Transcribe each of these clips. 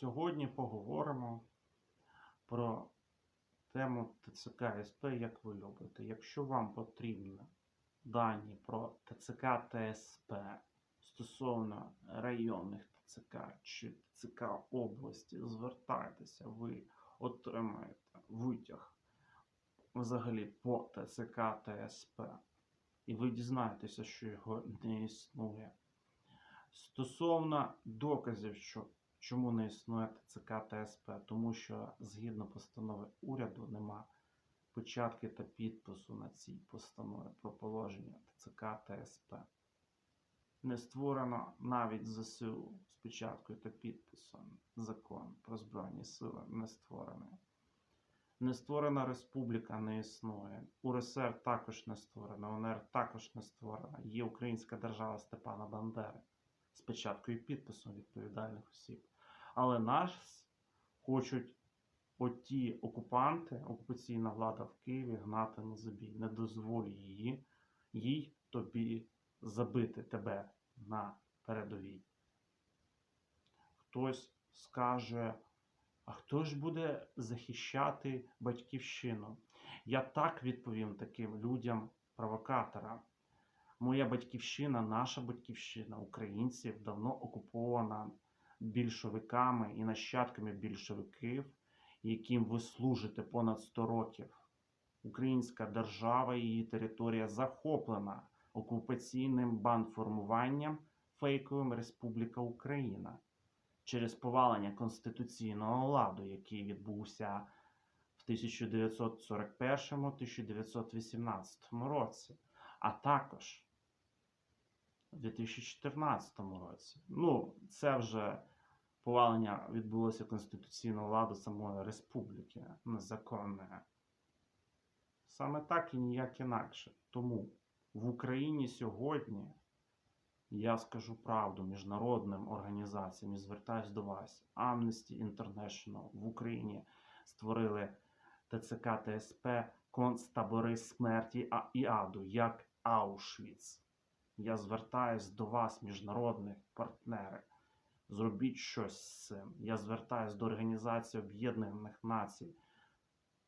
Сьогодні поговоримо про тему ТЦК СП, як ви любите. Якщо вам потрібні дані про ТЦК та СП стосовно районних ТЦК чи ТЦК області, звертайтеся, ви отримаєте витяг взагалі по ТЦК та СП. І ви дізнаєтеся, що його не існує. Стосовно доказів, що чому не існує ТЦК та СП, тому що згідно постанови уряду нема печатки та підпису на цій постанові про положення ТЦК та СП. Не створено навіть ЗСУ з печаткою та підписом. Закон про Збройні сили не створений. Не створена республіка не існує. УРСР також не створена, УНР також не створена. Є Українська держава Степана Бандери з печаткою і підписом відповідальних осіб. Але нас хочуть оті окупанти, окупаційна влада в Києві гнати на забій. Не дозволь її, їй тобі забити тебе на передовій. Хтось скаже, а хто ж буде захищати батьківщину? Я так відповім таким людям, провокаторам. Моя батьківщина, наша батьківщина українців давно окупована більшовиками і нащадками більшовиків, яким ви служите понад 100 років. Українська держава і її територія захоплена окупаційним бандформуванням фейковим Республіка Україна через повалення конституційного ладу, який відбувся в 1941-1918 році, а також у 2014 році. Ну, це вже повалення відбулося конституційного ладу самої республіки незаконне. Саме так і ніяк інакше. Тому в Україні сьогодні я скажу правду міжнародним організаціям і звертаюсь до вас. Amnesty International в Україні створили ТЦК ТСП концтабори смерті і аду, як Аушвіц. Я звертаюсь до вас, міжнародних партнери. Зробіть щось з цим. Я звертаюсь до Організації Об'єднаних Націй.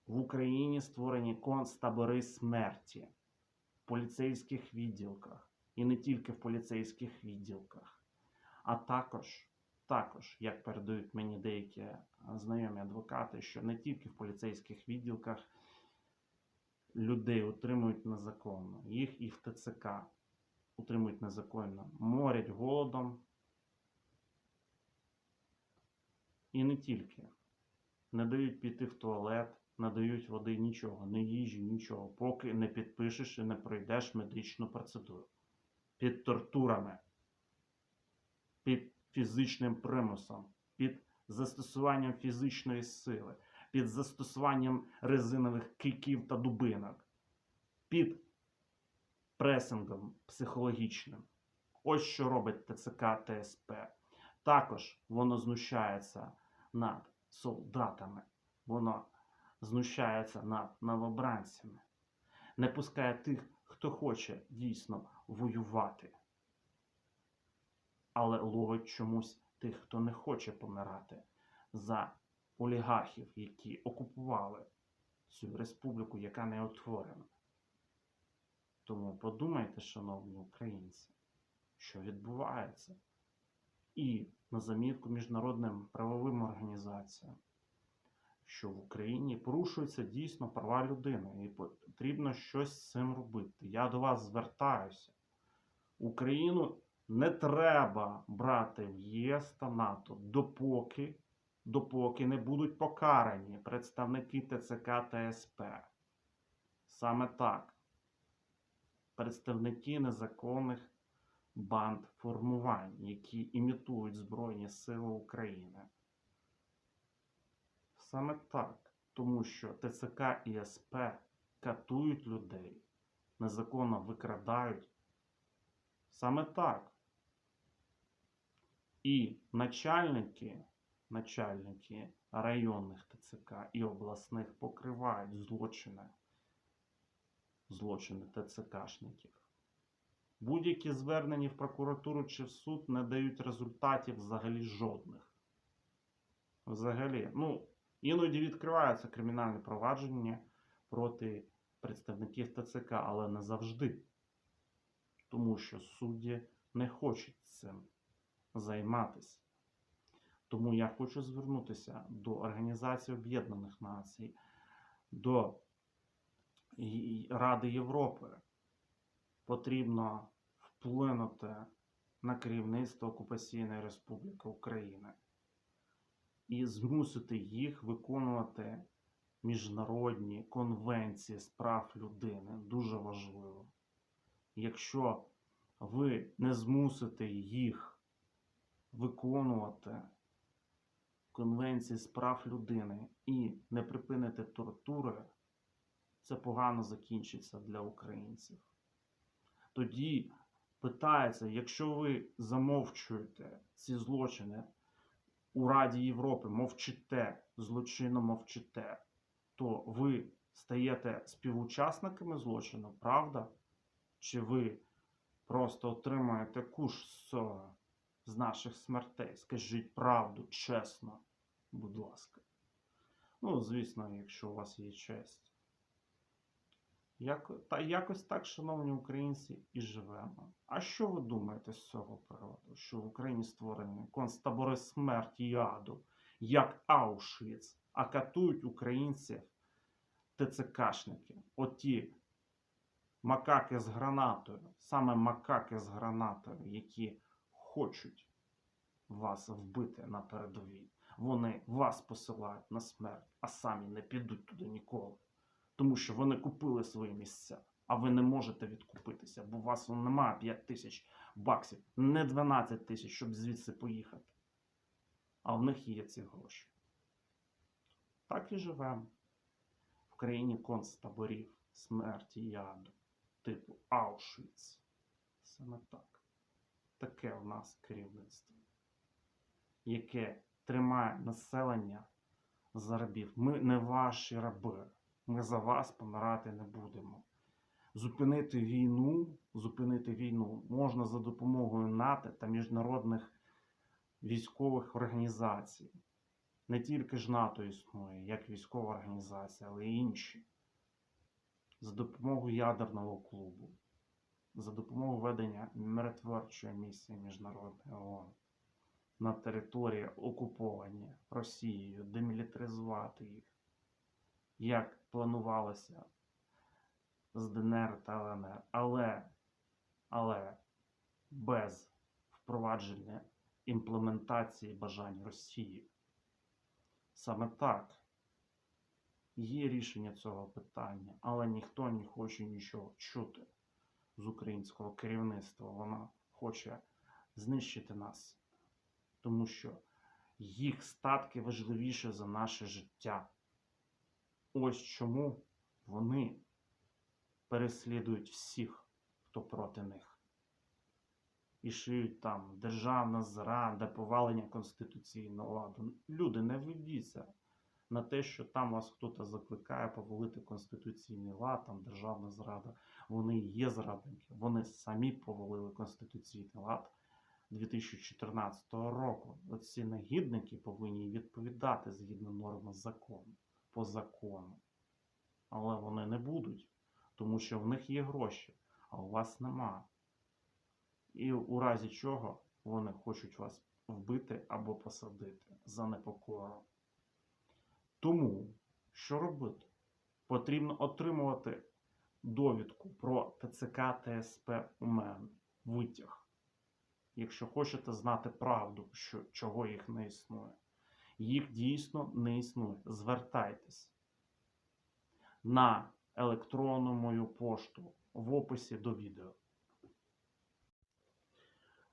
В Україні створені концтабори смерті в поліцейських відділках. І не тільки в поліцейських відділках, а також, також, як передають мені деякі знайомі адвокати, що не тільки в поліцейських відділках людей утримують незаконно, їх і в ТЦК утримують незаконно, морять голодом. І не тільки. Не дають піти в туалет, не дають води, нічого, не їжі, нічого, поки не підпишеш і не пройдеш медичну процедуру. Під тортурами, під фізичним примусом, під застосуванням фізичної сили, під застосуванням резинових кийків та дубинок, під пресингом психологічним. Ось що робить ТЦК ТСП. Також воно знущається над солдатами, воно знущається над новобранцями, не пускає тих, хто хоче дійсно воювати, але ловить чомусь тих, хто не хоче помирати за олігархів, які окупували цю республіку, яка не утворена. Тому подумайте, шановні українці, що відбувається. І на замітку міжнародним правовим організаціям, що в Україні порушуються дійсно права людини, і потрібно щось з цим робити. Я до вас звертаюся. Україну не треба брати в ЄС та НАТО, допоки, допоки не будуть покарані представники ТЦК та СП. Саме так. Представники незаконних банд формувань, які імітують Збройні Сили України. Саме так, тому що ТЦК і СП катують людей, незаконно викрадають. Саме так. І начальники, начальники районних ТЦК і обласних покривають злочини, злочини ТЦКшників. Будь-які звернення в прокуратуру чи в суд не дають результатів взагалі жодних. Взагалі, ну, іноді відкриваються кримінальні провадження проти представників ТЦК, але не завжди. Тому що судді не хочуть цим займатися. Тому я хочу звернутися до Організації Об'єднаних Націй, до Ради Європи. Потрібно вплинути на керівництво Окупаційної Республіки Україна і змусити їх виконувати міжнародні конвенції з прав людини. Дуже важливо. Якщо ви не змусите їх виконувати конвенції з прав людини і не припините тортури, це погано закінчиться для українців. Тоді питається, якщо ви замовчуєте ці злочини у Раді Європи, мовчите, злочинно мовчите, то ви стаєте співучасниками злочину, правда? Чи ви просто отримуєте куш з наших смертей? Скажіть правду, чесно, будь ласка. Ну, звісно, якщо у вас є честь. Як, та якось так, шановні українці, і живемо. А що ви думаєте з цього приводу? Що в Україні створені концтабори смерті і аду, як Аушвіц, а катують українців ТЦКшники, оті макаки з гранатою, саме макаки з гранатою, які хочуть вас вбити на передовій. Вони вас посилають на смерть, а самі не підуть туди ніколи. Тому що вони купили свої місця, а ви не можете відкупитися, бо у вас немає 5 тисяч баксів, не 12 тисяч, щоб звідси поїхати. А в них є ці гроші. Так і живемо. В країні концтаборів, смерті і аду, типу Аушвіц. Саме так. Таке в нас керівництво, яке тримає населення за рабів. Ми не ваші раби. Ми за вас помирати не будемо. Зупинити війну, зупинити війну можна за допомогою НАТО та міжнародних військових організацій. Не тільки ж НАТО існує, як військова організація, але й інші. За допомогою ядерного клубу, за допомогою ведення миротворчої місії міжнародної ООН на території окуповані Росією, демілітаризувати їх як планувалося з ДНР та ЛНР, але, але без впровадження імплементації бажань Росії. Саме так є рішення цього питання, але ніхто не хоче нічого чути з українського керівництва. Вона хоче знищити нас, тому що їх статки важливіше за наше життя. Ось чому вони переслідують всіх, хто проти них. І шиють там державна зрада, повалення конституційного ладу. Люди, не ведіться на те, що там вас хтось закликає повалити конституційний лад, там державна зрада. Вони є зрадники. Вони самі повалили конституційний лад 2014 року. Оці негідники повинні відповідати згідно норм закону по закону. Але вони не будуть, тому що в них є гроші, а у вас нема. І у разі чого вони хочуть вас вбити або посадити за непокору. Тому, що робити? Потрібно отримувати довідку про ТЦК ТСП у мене, витяг. Якщо хочете знати правду, що, чого їх не існує їх дійсно не існує. Звертайтесь на електронну мою пошту в описі до відео.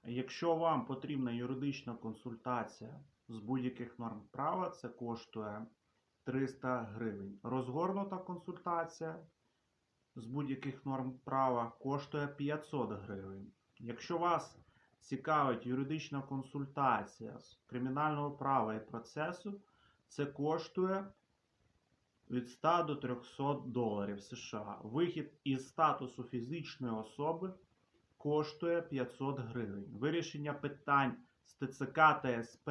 Якщо вам потрібна юридична консультація з будь-яких норм права, це коштує 300 гривень. Розгорнута консультація з будь-яких норм права коштує 500 гривень. Якщо вас цікавить юридична консультація з кримінального права і процесу, це коштує від 100 до 300 доларів США. Вихід із статусу фізичної особи коштує 500 гривень. Вирішення питань з ТЦК та СП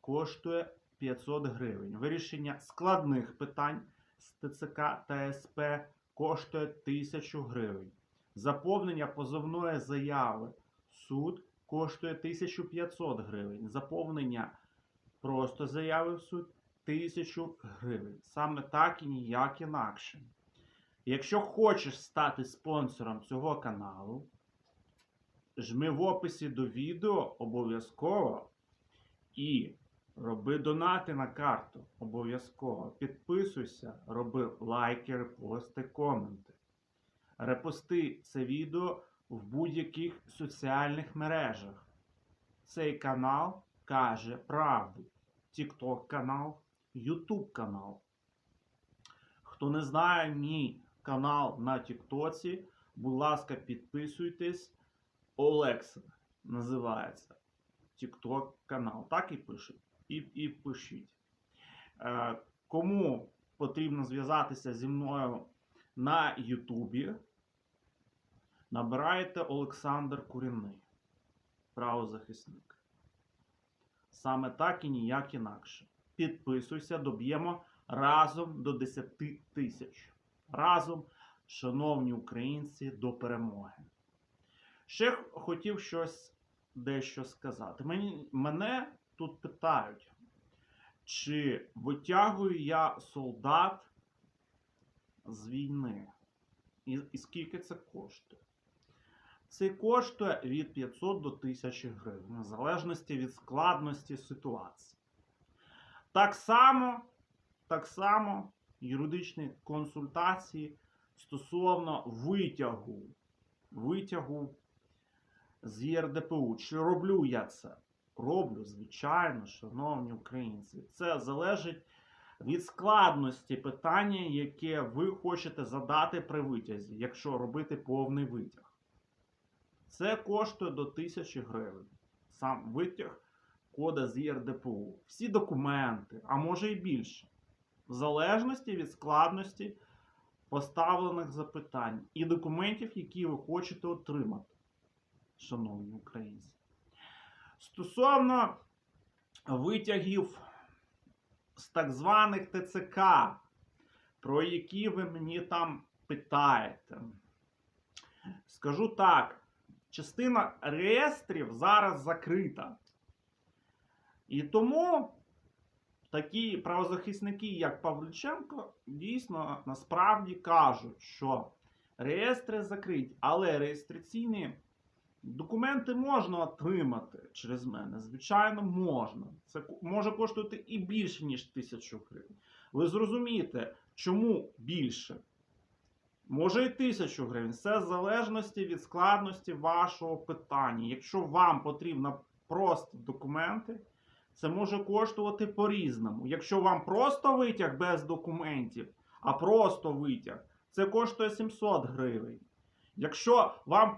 коштує 500 гривень. Вирішення складних питань з ТЦК та СП коштує 1000 гривень. Заповнення позовної заяви суд коштує 1500 гривень. Заповнення просто заяви в суд 1000 гривень. Саме так і ніяк інакше. Якщо хочеш стати спонсором цього каналу, жми в описі до відео обов'язково і роби донати на карту. Обов'язково. Підписуйся, роби лайки, репости, коменти. Репости це відео в будь-яких соціальних мережах. Цей канал каже правду. TikTok канал, YouTube канал. Хто не знає мій канал на Тіктоці, будь ласка, підписуйтесь. Олекса називається. TikTok канал. Так і пишуть. І, і пишіть. Е, кому потрібно зв'язатися зі мною на Ютубі, набираєте Олександр Курінний, правозахисник. Саме так і ніяк інакше. Підписуйся, доб'ємо разом до 10 тисяч. Разом, шановні українці, до перемоги. Ще хотів щось дещо сказати. Мені, мене тут питають, чи витягую я солдат з війни? І, і скільки це коштує? Це коштує від 500 до 1000 гривень, в залежності від складності ситуації. Так само, так само юридичні консультації стосовно витягу, витягу з ЄРДПУ. Чи роблю я це? Роблю, звичайно, шановні українці. Це залежить від складності питання, яке ви хочете задати при витязі, якщо робити повний витяг. Це коштує до 1000 гривень. Сам витяг кода з ЄРДПУ. Всі документи, а може і більше. В залежності від складності поставлених запитань і документів, які ви хочете отримати, шановні українці. Стосовно витягів з так званих ТЦК, про які ви мені там питаєте. Скажу так, частина реєстрів зараз закрита. І тому такі правозахисники, як Павліченко, дійсно насправді кажуть, що реєстри закриті, але реєстраційні документи можна отримати через мене. Звичайно, можна. Це може коштувати і більше, ніж тисячу гривень. Ви зрозумієте, чому більше? Може і тисячу гривень. Все в залежності від складності вашого питання. Якщо вам потрібно просто документи, це може коштувати по-різному. Якщо вам просто витяг без документів, а просто витяг, це коштує 700 гривень. Якщо вам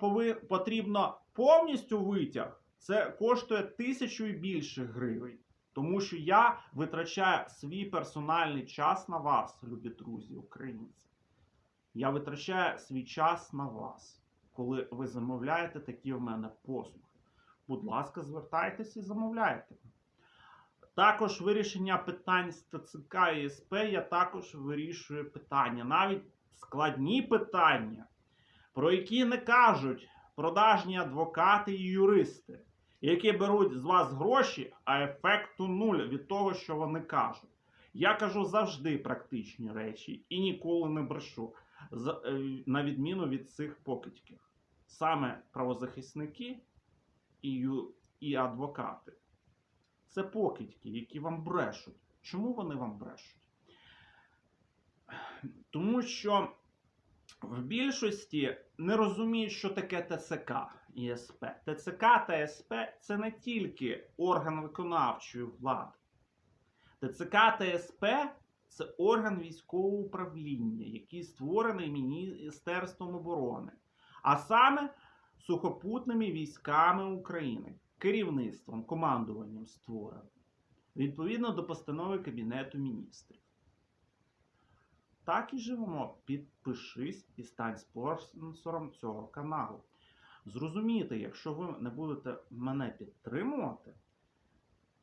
потрібно повністю витяг, це коштує тисячу і більше гривень. Тому що я витрачаю свій персональний час на вас, любі друзі, українці. Я витрачаю свій час на вас, коли ви замовляєте такі в мене послуги. Будь ласка, звертайтеся і замовляйте. Також вирішення питань з ТЦК і СП я також вирішую питання. Навіть складні питання, про які не кажуть продажні адвокати і юристи, які беруть з вас гроші, а ефекту нуль від того, що вони кажуть. Я кажу завжди практичні речі і ніколи не брешу, на відміну від цих покидьків. Саме правозахисники і, і адвокати. Це покидьки, які вам брешуть. Чому вони вам брешуть? Тому що в більшості не розуміють, що таке ТЦК і. ТЦК та СП це не тільки орган виконавчої влади. ТЦК та СП це орган військового управління, який створений Міністерством оборони, а саме сухопутними військами України, керівництвом, командуванням створений, відповідно до постанови Кабінету міністрів. Так і живемо. Підпишись і стань спонсором цього каналу. Зрозумійте, якщо ви не будете мене підтримувати,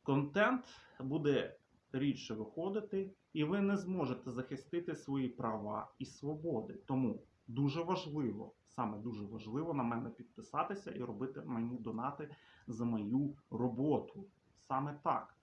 контент буде рідше виходити, і ви не зможете захистити свої права і свободи. Тому дуже важливо, саме дуже важливо на мене підписатися і робити мені донати за мою роботу. Саме так.